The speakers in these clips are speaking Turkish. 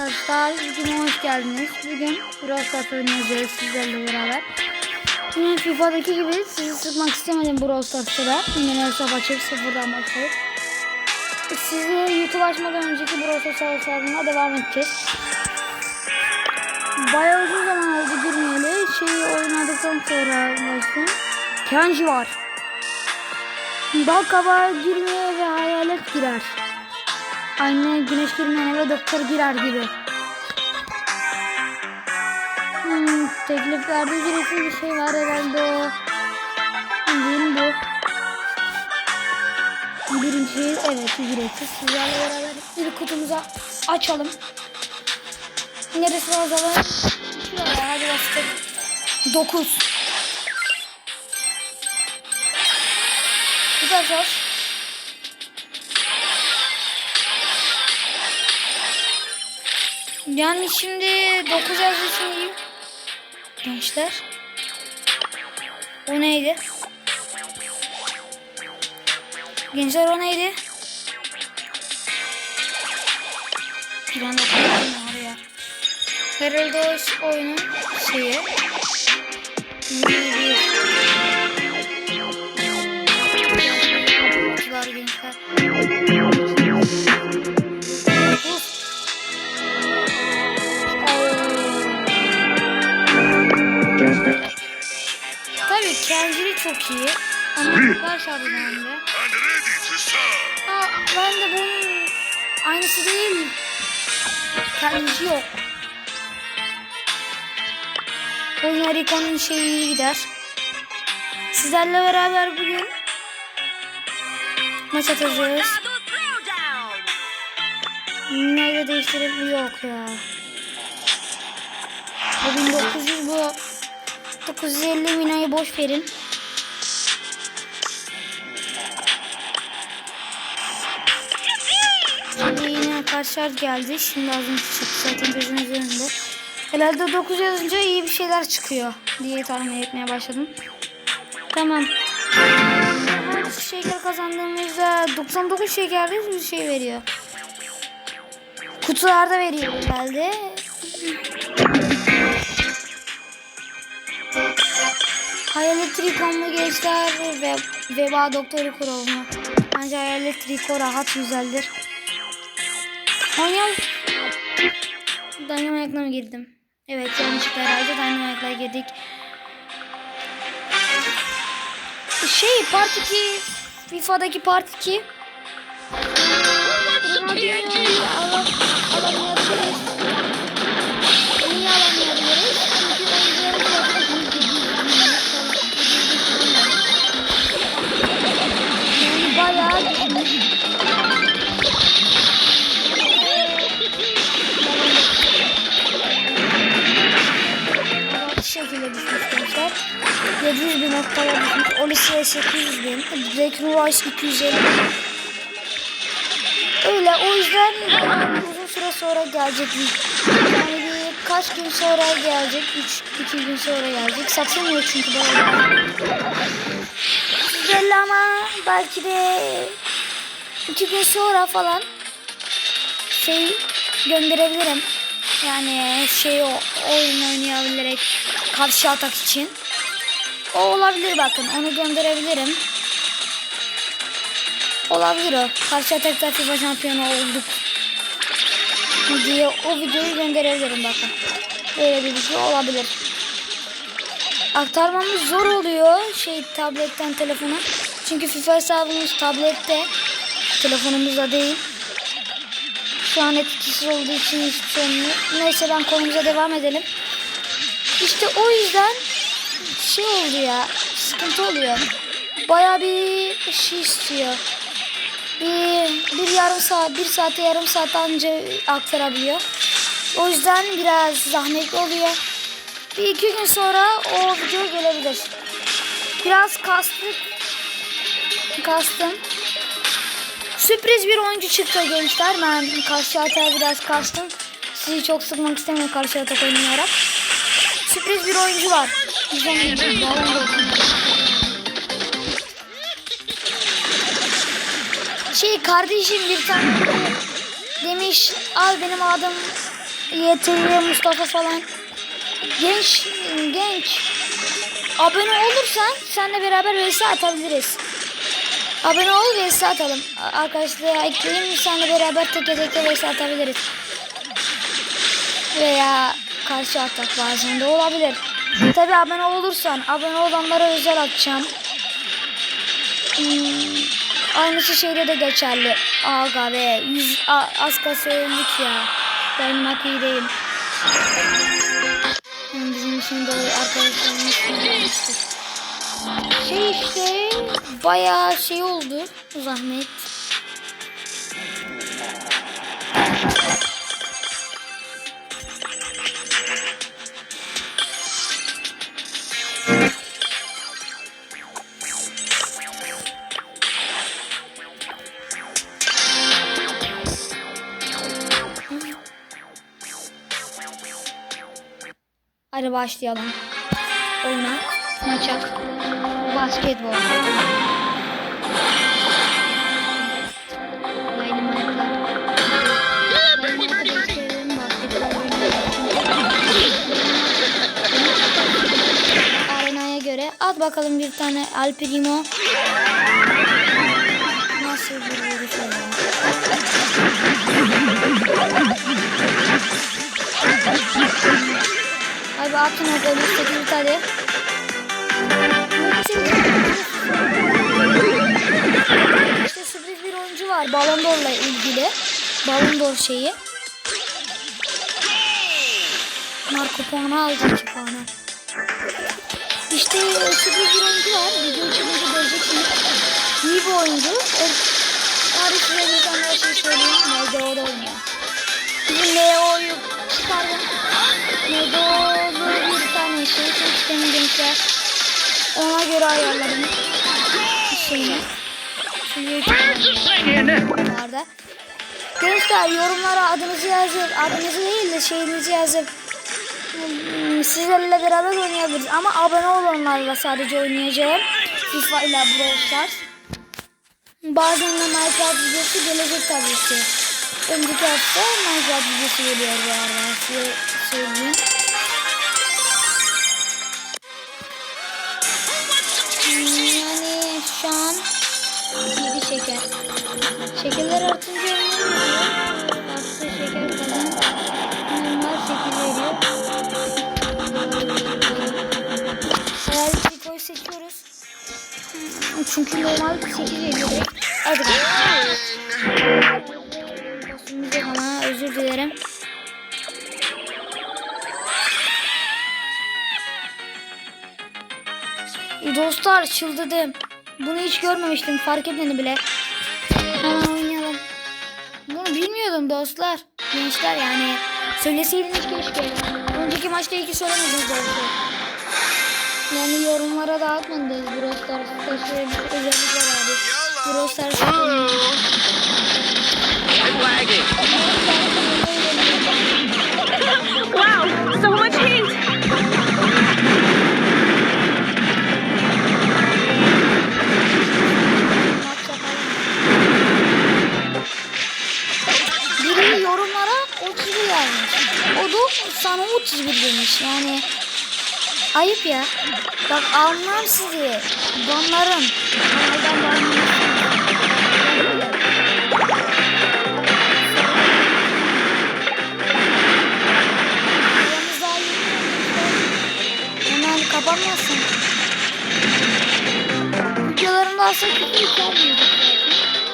arkadaşlar. Bugün hoş geldiniz. Bugün Brawl Stars oynayacağız sizlerle beraber. Yine FIFA'daki gibi sizi sıkmak istemedim Brawl Stars'ta da. Yine hesap açıp sıfırdan başlayıp. Sizi YouTube açmadan önceki Brawl Stars hesabına devam edeceğiz. Bayağı uzun zaman oldu girmeyeli. Şeyi oynadıktan sonra başladım. Kenji var. Bal kabağı girmeye ve hayalet girer. Aynı güneş girmeyen eve doktor girer gibi. Hmm, tekliflerde ücretsiz bir şey var herhalde o. Bildiğim bu. Birinci evet ücretsiz. Sizlerle beraber bir kutumuza açalım. Neresi azalır? Şuraya hadi bastık. 9. Bu da zor. Yani şimdi 9 yazısındayım. Gençler. O neydi? Gençler o neydi? Bir anda oraya. Herhalde oyunun şeyi. Bir- Var çok iyi. Ama ready to serve. Aa, ben de bunun aynısı değil. Kendisi yok. Oyun harikanın şeyi gider. Sizlerle beraber bugün maç atacağız. Neyle değiştirip yok ya. Bu 1900 bu 950 binayı boş verin. Karşılar geldi. Şimdi az önce çıktı zaten gözümün üzerinde. Herhalde 9 yazınca iyi bir şeyler çıkıyor diye tahmin etmeye başladım. Tamam. Şeker kazandığımızda 99 şekerli bir şey veriyor. Kutularda veriyor herhalde. Hayalet Trikon mu gençler ve Veba Doktoru mu? Bence Hayalet Triko rahat güzeldir. Oynayalım. Dynamite'la mı girdim? Evet yanlışlıkla herhalde Dynamite'la girdik. Şey Part 2 FIFA'daki Part 2 Ronaldinho'yu ala- alamayabiliriz. Olisi'ye 800 bin. Breaking Rice 250 bin. Öyle o yüzden uzun süre sonra gelecek. Yani bir kaç gün sonra gelecek. 3 2 gün sonra gelecek. Satılmıyor çünkü böyle. Güzel ama belki de 2 gün sonra falan şey gönderebilirim. Yani şey o oyun oynayabilerek karşı atak için. O olabilir bakın onu gönderebilirim. Olabilir o. Karşı atakta FIFA şampiyonu olduk. Diye o videoyu gönderebilirim bakın. Böyle bir video olabilir. Aktarmamız zor oluyor şey tabletten telefona. Çünkü FIFA hesabımız tablette. Telefonumuzda değil. Şu an etkisiz olduğu için hiçbir şey. Neyse ben konumuza devam edelim. İşte o yüzden şey oldu ya. Sıkıntı oluyor. Baya bir şey istiyor. Bir, bir yarım saat, bir saate yarım saat anca aktarabiliyor. O yüzden biraz zahmetli oluyor. Bir iki gün sonra o video gelebilir. Biraz kastık. Kastım. Sürpriz bir oyuncu çıktı gençler. Ben karşı biraz kastım. Sizi çok sıkmak istemiyorum karşı atak oynayarak. Sürpriz bir oyuncu var. Şey kardeşim bir tane demiş al benim adım YTV Mustafa falan. Genç, genç. Abone olursan seninle beraber vs atabiliriz. Abone ol vs atalım. Arkadaşlar ekleyin seninle beraber teke teke vs atabiliriz. Veya karşı atak bazen de olabilir. Tabi abone olursan abone olanlara özel atacağım. Hmm, aynısı şeyde de geçerli. Aga be. Yüz, a, az kasa öldük ya. Benim hak değil. Hmm, Bizim için de arkadaşlarımız. Şey işte bayağı şey oldu. Zahmet. Hadi başlayalım. Oyuna. Maça. Basketbol. Arenaya göre. At bakalım bir tane Al Primo. Abi atın o golü istediği bir tane. İşte sürpriz bir oyuncu var Ballon d'Or'la ilgili. Ballon d'Or şeyi. Marco puanı aldı 2 puanı. İşte sürpriz bir oyuncu var. Video içinde göreceksiniz. İyi bir oyuncu. Tarih bir tane şey söyleyeyim. Nerede o da oynuyor. Bizim Leo'yu çıkardım. Medo'lu bir tane şey seçtim gençler. Ona göre ayarladım. Şeyini. Şeyi Bunlarda. Gençler yorumlara adınızı yazıp, adınızı değil de şeyinizi yazıp hmm, sizlerle beraber oynayabiliriz. Ama abone olanlarla sadece oynayacağım. FIFA ile Brawl Stars. Bazen de Minecraft videosu gelecek tabii ki. Önceki hafta Minecraft videosu geliyor bu arada. Size söyleyeyim. Şekerler artınca? Arttığı şeker falan. Normal 8 veriyor. Eğer Trico'yu seçiyoruz. Çünkü normal 8 veriyor. Hadi bakalım. Ama özür dilerim. Dostlar çıldırdım. Bunu hiç görmemiştim. Fark etmedi bile. Oynayalım. Bunu bilmiyordum dostlar. Gençler yani. Söyleseydiniz keşke. Önceki maçta iki söylemediniz doğrusu. Yani yorumlara da atmadınız. Brawl Stars'ta şöyle bir özellik var abi. Brawl oynuyor. Wow, ayıp ya. Bak almam sizi. Donlarım. Daha yeni. Hemen kapanmasın. Videolarımda aslında küfür yüklenmiyorduk zaten.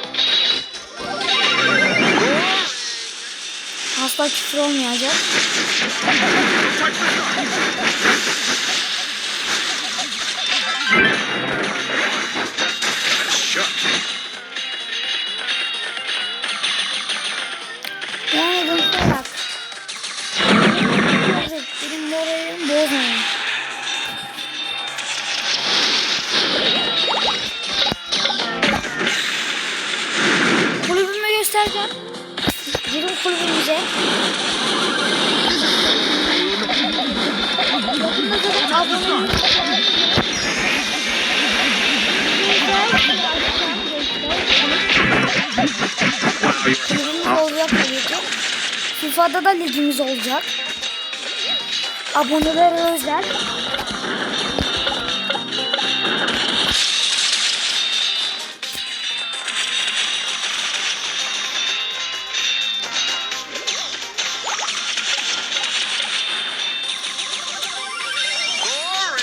Asla küfür olmayacak. Olacak tabii ki. FIFA FIFA'da da ligimiz olacak. Abonelere özel.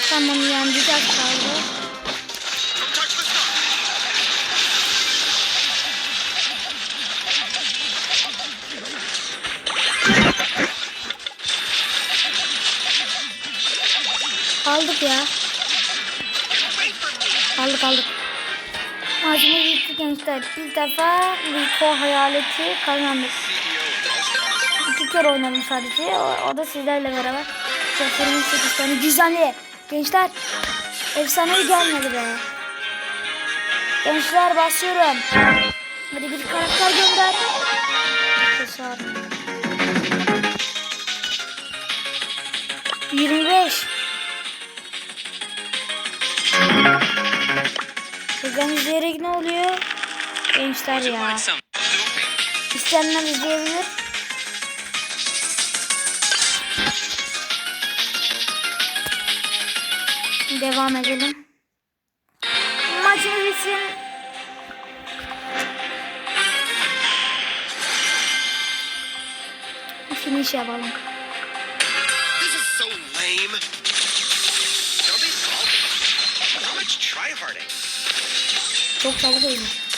Tamam az kaldı. Aldık ya. Aldık aldık. Maçımız bitti gençler. İlk defa Rico hayaleti kazandık. İki kere oynadım sadece. O, o da sizlerle beraber. 8 tane güzelliği. Gençler efsanevi gelmedi be. Gençler basıyorum. Hadi bir karakter gönder. Aksesuar. 25. Buradan izleyerek ne oluyor? Gençler ya. İsteyenler izleyebilir. Devam edelim. Maçımız bitsin. Finish yapalım. This is so lame. Don't be salty. How much tryharding? Çok çabuk oyun.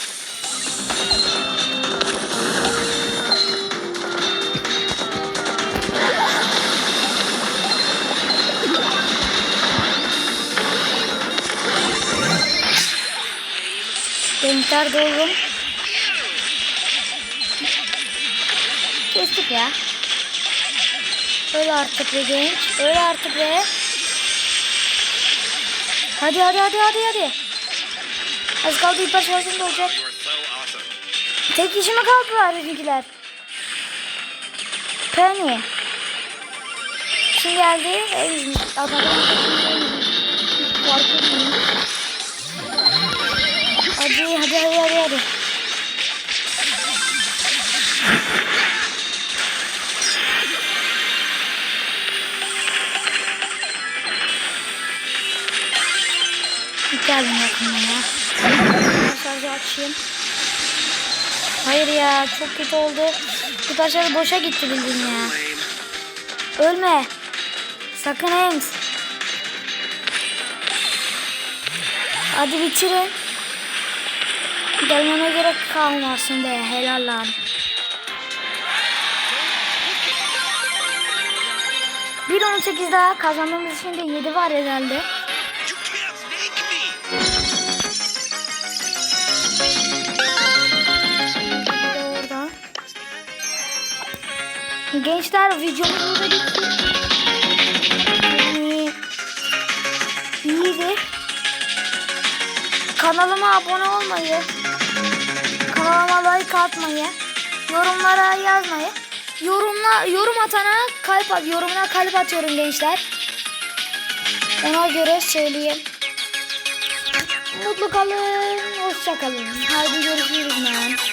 Gençler dolgun. Kestik ya. Öyle artık be genç. Öyle artık be. Hadi hadi hadi hadi hadi. Az kaldı hiper şarjım da olacak. Tek kişi mi kaldılar bizimkiler? Penny. Kim geldi? En adamın Hiç açayım. Hayır ya çok kötü oldu. Bu taşlar boşa gitti bildiğin ya. Ölme. Sakın Ems. Hadi bitirin. Gelmeme gerek kalmasın be. Helal lan. Bir 18 daha kazandığımız için de 7 var herhalde. Gençler videomuz burada bitti. Yani iyiydi. Kanalıma abone olmayı, kanalıma like atmayı, yorumlara yazmayı, yorumla yorum atana kalp at, yorumuna kalp atıyorum gençler. Ona göre söyleyeyim. Mutlu kalın, hoşça kalın. Haydi görüşürüz lan.